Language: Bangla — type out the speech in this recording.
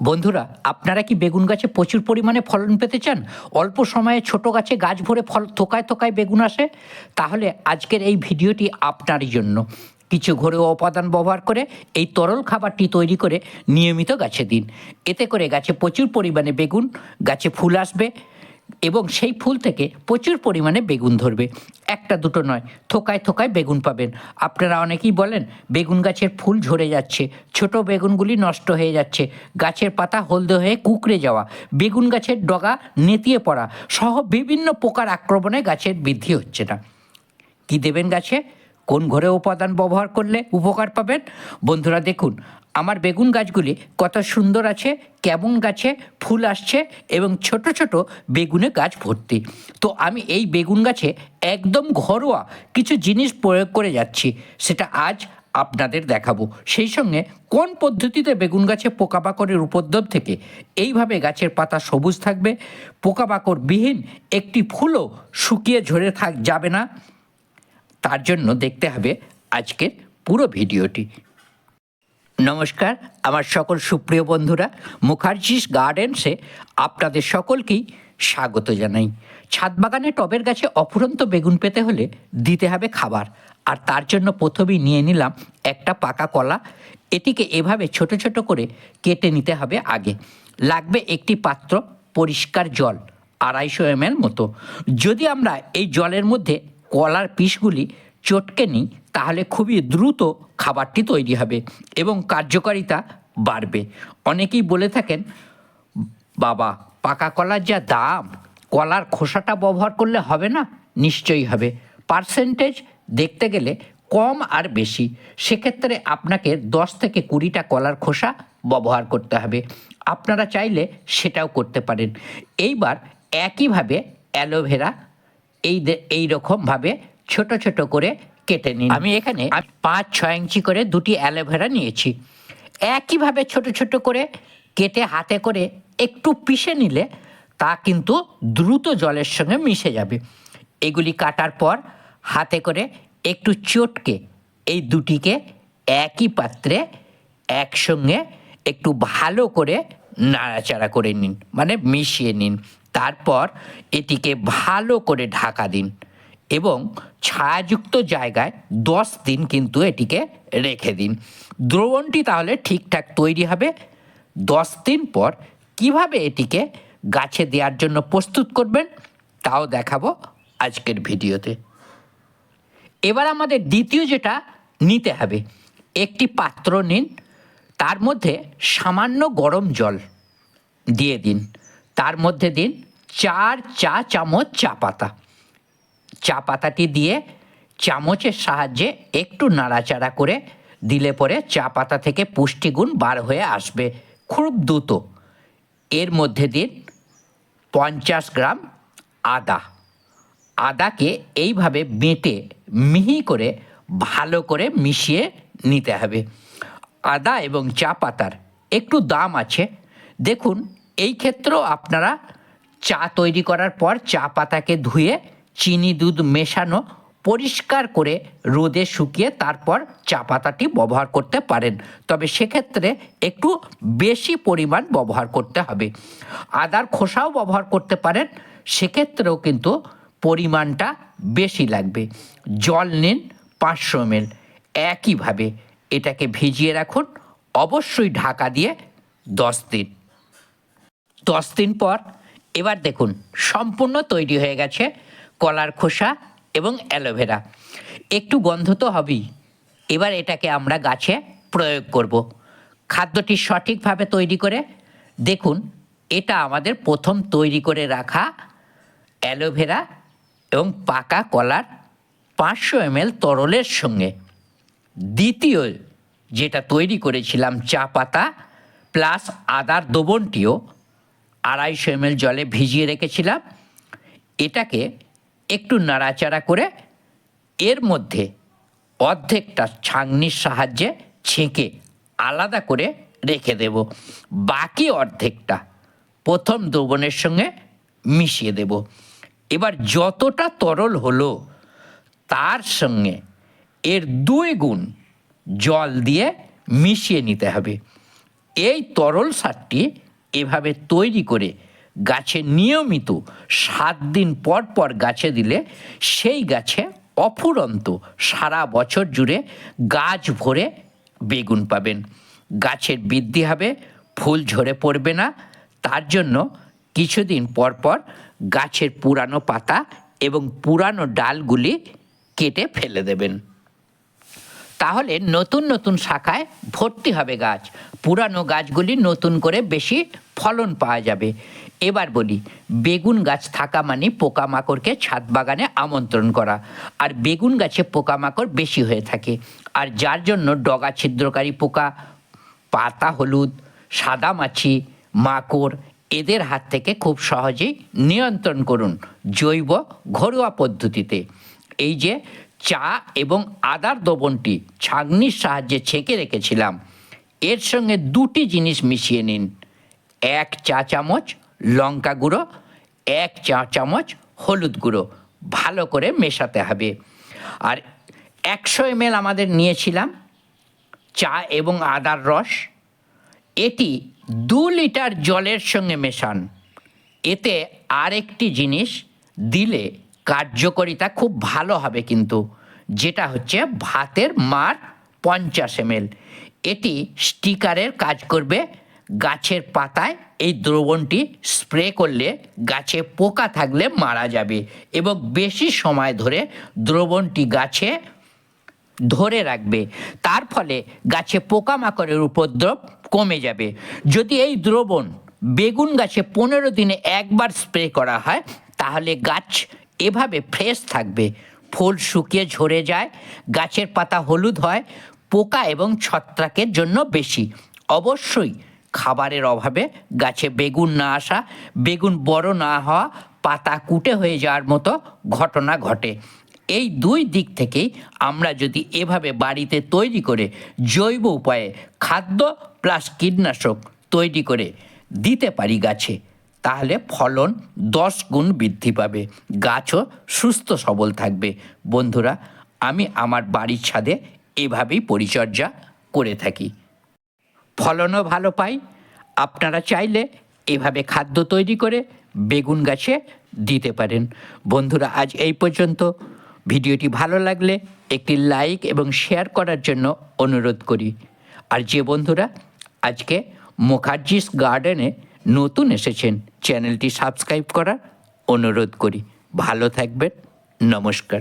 বন্ধুরা, আপনারা কি বেগুন গাছে প্রচুর পরিমাণে ফলন পেতে চান? অল্প সময়ে ছোট গাছে গাছ ভরে ফল থোকায় থোকায় বেগুন আসে? তাহলে আজকের এই ভিডিওটি আপনারই জন্য। কিছু ঘরোয়া উপাদান ব্যবহার করে এই তরল খাবারটি তৈরি করে নিয়মিত গাছে দিন। এতে করে গাছে প্রচুর পরিমাণে বেগুন, গাছে ফুল আসবে। এবং সেই ফুল থেকে প্রচুর পরিমাণে বেগুন ধরবে। একটা দুটো নয়, থোকায় থোকায় বেগুন পাবেন। আপনারা অনেকেই বলেন, বেগুন গাছের ফুল ঝরে যাচ্ছে, ছোট বেগুনগুলি নষ্ট হয়ে যাচ্ছে, গাছের পাতা হলদে হয়ে কুকড়ে যাওয়া, বেগুন গাছের ডগা নেতিয়ে পড়া সহ বিভিন্ন পোকার আক্রমণে গাছের বৃদ্ধি হচ্ছে না। কি দেবেন গাছে? কোন ঘরে উপাদান ব্যবহার করলে উপকার পাবেন? বন্ধুরা দেখুন আমার বেগুন গাছগুলি কত সুন্দর আছে, কেমন গাছে ফুল আসছে এবং ছোট ছোট বেগুনে গাছ ভর্তি। তো আমি এই বেগুন গাছে একদম ঘরোয়া কিছু জিনিস প্রয়োগ করে যাচ্ছি, সেটা আজ আপনাদের দেখাবো। সেই সঙ্গে কোন পদ্ধতিতে বেগুন গাছে পোকামাকড়ের উপদ্রব থেকে এইভাবে গাছের পাতা সবুজ থাকবে পোকামাকড় বিহীন একটি ফুলও শুকিয়ে ঝরে থাক, যাবে না? তার জন্য দেখতে হবে আজকের পুরো ভিডিওটি। নমস্কার, আমার সকল সুপ্রিয় বন্ধুরা, মুখার্জিস গার্ডেন্সে আপনাদের সকলকেই স্বাগত জানাই। ছাদ বাগানে টবের গাছে অফুরন্ত বেগুন পেতে হলে দিতে হবে খাবার। আর তার জন্য প্রথমেই নিয়ে নিলাম একটা পাকা কলা। এটিকে এভাবে ছোট ছোট করে কেটে নিতে হবে আগে। লাগবে একটি পাত্র পরিষ্কার জল, আড়াইশো এমএল মতো। যদি আমরা এই জলের মধ্যে কলার পিসগুলি চটকে নিই তাহলে খুবই দ্রুত খাবারটি তৈরি হবে এবং কার্যকারিতা বাড়বে। অনেকেই বলে থাকেন, বাবা, পাকা কলার যা দাম, কলার খোসাটা ব্যবহার করলে হবে না? নিশ্চয়ই হবে। পার্সেন্টেজ দেখতে গেলে কম আর বেশি। সেক্ষেত্রে আপনাকে দশ থেকে কুড়িটা কলার খোসা ব্যবহার করতে হবে। আপনারা চাইলে সেটাও করতে পারেন। এইবার একইভাবে অ্যালোভেরা, এই এই রকমভাবে ছোট ছোট করে কেটে নিন। আমি এখানে পাঁচ ছয় ইঞ্চি করে দুটি অ্যালোভেরা নিয়েছি। একইভাবে ছোট ছোট করে কেটে হাতে করে একটু পিষে নিলে তা কিন্তু দ্রুত জলের সঙ্গে মিশে যাবে। এগুলি কাটার পর হাতে করে একটু চটকে এই দুটিকে একই পাত্রে একসঙ্গে একটু ভালো করে নাড়াচাড়া করে নিন মানে মিশিয়ে নিন। তারপর এটিকে ভালো করে ঢাকা দিন। এবং ছায়াযুক্ত জায়গায় দশ দিন কিন্তু এটিকে রেখে দিন। দ্রবণটি তাহলে ঠিকঠাক তৈরি হবে। দশ দিন পর কীভাবে এটিকে গাছে দেওয়ার জন্য প্রস্তুত করবেন, তাও দেখাবো আজকের ভিডিওতে। এবার আমাদের দ্বিতীয় যেটা নিতে হবে, একটি পাত্র নিন, তার মধ্যে সামান্য গরম জল দিয়ে দিন। তার মধ্যে দিন চার চা চামচ চা পাতা। চা পাতাটি দিয়ে চামচের সাহায্যে একটু নাড়াচাড়া করে দিলে পরে চা পাতা থেকে পুষ্টিগুণ বার হয়ে আসবে খুব দ্রুত। এর মধ্যে দিন পঞ্চাশ গ্রাম আদা। আদাকে এইভাবে বেটে মিহি করে ভালো করে মিশিয়ে নিতে হবে। আদা এবং চা পাতার একটু দাম আছে। দেখুন, এই ক্ষেত্রেও আপনারা চা তৈরি করার পর চা পাতাকে ধুয়ে চিনি দুধ মেশানো, পরিষ্কার করে রোদে শুকিয়ে তারপর চা পাতাটি ব্যবহার করতে পারেন। তবে সেক্ষেত্রে একটু বেশি পরিমাণ ব্যবহার করতে হবে। আদার খোসাও ব্যবহার করতে পারেন, সেক্ষেত্রেও কিন্তু পরিমাণটা বেশি লাগবে। জল নিন পাঁচশো এমএল। একইভাবে এটাকে ভিজিয়ে রাখুন, অবশ্যই ঢাকা দিয়ে দশ দিন। দশ দিন পর এবার দেখুন, সম্পূর্ণ তৈরি হয়ে গেছে কলার খোসা এবং অ্যালোভেরা একটু গন্ধ তো হবেই। এবার এটাকে আমরা গাছে প্রয়োগ করব। খাদ্যটি সঠিকভাবে তৈরি করে, দেখুন, এটা আমাদের প্রথম তৈরি করে রাখা অ্যালোভেরা এবং পাকা কলার পাঁচশো এমএল তরলের সঙ্গে। দ্বিতীয়, যেটা তৈরি করেছিলাম চা পাতা প্লাস আদার দোবনটিও আড়াইশো এমএল জলে ভিজিয়ে রেখেছিলাম। এটাকে একটু নাড়াচাড়া করে এর মধ্যে অর্ধেকটা ছাঁকনির সাহায্যে ছেঁকে আলাদা করে রেখে দেব। বাকি অর্ধেকটা প্রথম দ্রবণের সঙ্গে মিশিয়ে দেব। এবার যতটা তরল হলো তার সঙ্গে এর দুই গুণ জল দিয়ে মিশিয়ে নিতে হবে। এই তরল সারটি এভাবে তৈরি করে গাছে নিয়মিত সাত দিন পর পর গাছে দিলে সেই গাছে অফুরন্ত সারা বছর জুড়ে গাছ ভরে বেগুন পাবেন। গাছের বৃদ্ধি হবে, ফুল ঝরে পড়বে না। তার জন্য কিছুদিন পর পর গাছের পুরানো পাতা এবং পুরানো ডালগুলি কেটে ফেলে দেবেন। তাহলে নতুন নতুন শাখায় ভর্তি হবে গাছ। পুরানো গাছগুলি নতুন করে বেশি ফলন পাওয়া যাবে। এবার বলি, বেগুন গাছ থাকা মানে পোকামাকড়কে ছাদ বাগানে আমন্ত্রণ করা। আর বেগুন গাছে পোকামাকড় বেশি হয়ে থাকে। আর যার জন্য ডগা, ছিদ্রকারী পোকা, পাতা, হলুদ, সাদা মাছি, মাকড় এদের হাত থেকে খুব সহজেই নিয়ন্ত্রণ করুন জৈব ঘরোয়া পদ্ধতিতে। এই যে চা এবং আদার দ্রবণটি ছাঁকনির সাহায্যে ছেঁকে রেখেছিলাম, এর সঙ্গে দুটি জিনিস মিশিয়ে নিন। এক চা চামচ লঙ্কা গুঁড়ো, এক চা চামচ হলুদ গুঁড়ো, ভালো করে মেশাতে হবে। আর একশো এমএল আমাদের নিয়েছিলাম চা এবং আদার রস। এটি দু লিটার জলের সঙ্গে মেশান। এতে আরেকটি জিনিস, দিলে কার্যকারিতা খুব ভালো হবে কিন্তু, যেটা হচ্ছে ভাতের মার পঞ্চাশ এমএল। এটি স্টিকারের কাজ করবে গাছের পাতায় এই দ্রবণটি স্প্রে করলে গাছে পোকা থাকলে মারা যাবে এবং বেশি সময় ধরে দ্রবণটি গাছে ধরে রাখবে। তার ফলে গাছে পোকামাকড়ের উপদ্রব কমে যাবে। যদি এই দ্রবণ বেগুন গাছে পনেরো দিনে একবার স্প্রে করা হয়, তাহলে গাছ এভাবে ফ্রেশ থাকবে। ফুল শুকিয়ে ঝরে যায়, গাছের পাতা হলুদ হয়, পোকা এবং ছত্রাকের জন্য বেশি। অবশ্যই খাবারের অভাবে গাছে বেগুন না আসা, বেগুন বড় না হওয়া, পাতা কুটে হয়ে যাওয়ার মতো ঘটনা ঘটে। এই দুই দিক থেকেই আমরা যদি এভাবে বাড়িতে তৈরি করে জৈব উপায়ে খাদ্য প্লাস কীটনাশক তৈরি করে দিতে পারি গাছে, তাহলে ফলন দশ গুণ বৃদ্ধি পাবে, গাছও সুস্থ সবল থাকবে। বন্ধুরা, আমি আমার বাড়ির ছাদে এভাবেই পরিচর্যা করে থাকি। ফলনও ভালো পাই। আপনারা চাইলে এভাবে খাদ্য তৈরি করে বেগুন গাছে দিতে পারেন। বন্ধুরা, আজ এই পর্যন্ত। ভিডিওটি ভালো লাগলে একটি লাইক এবং শেয়ার করার জন্য অনুরোধ করি। আর যে বন্ধুরা আজকে মুখার্জিস গার্ডেনে নতুন এসেছেন, চ্যানেলটি সাবস্ক্রাইব করার অনুরোধ করি। ভালো থাকবেন, নমস্কার।